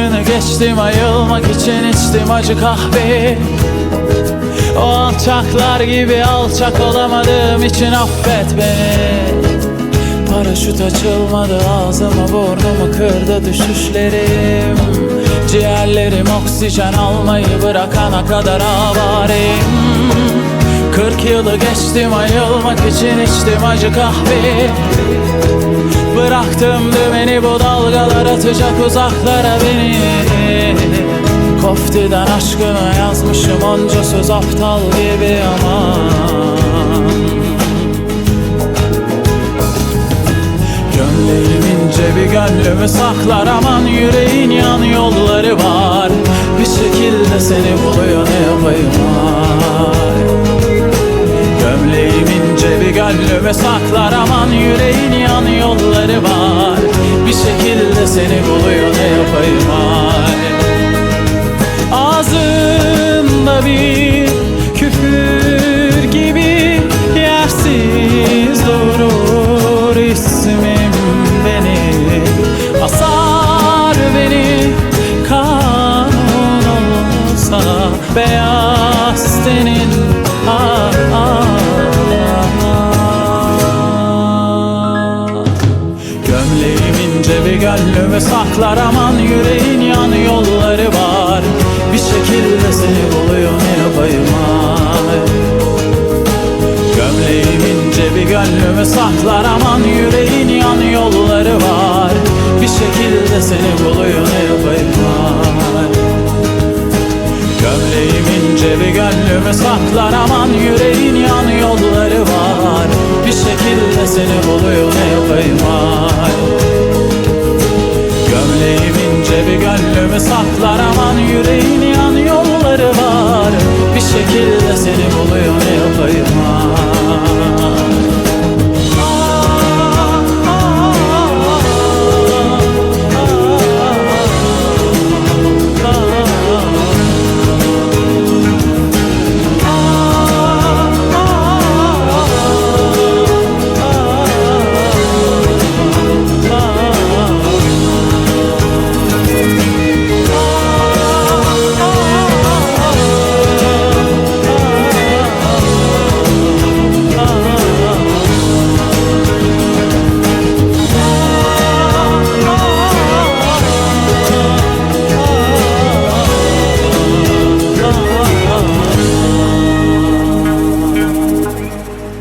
geçtim ayılmak için içtim acı kahve O alçaklar gibi alçak olamadığım için affet beni. Paraşüt açılmadı ağzımı burnumu kırdı düşüşlerim. Ciğerlerim oksijen almayı bırakana kadar avareyim Kırk yılı geçtim ayılmak için içtim acı kahve Bıraktım dümeni bu dalgalar atacak uzaklara beni. Koftiden aşkına yazmışım onca söz aptal gibi aman. Gömleğim ince bir gönlümü saklar aman yüreğin yan yolları var. Bir şekilde seni buluyor ne yapayım ay Gömleğim ince gönlümü saklar aman yüreğin yan beyaz tenin ah, ah, ah. Gömleğim ince bir gönlümü saklar aman yüreğin yan yolları var. Bir şekilde seni buluyor ne yapayım ay. Gömleğim ince bir gönlümü saklar aman yüreğin Geceli gönlümü saklar aman yüreğin yan yolları var. Bir şekilde seni buluyor ne yapayım ay Gömleğimin cebi gönlümü saklar aman yüreğin yan yolları var. Bir şekilde seni buluyor ne yapayım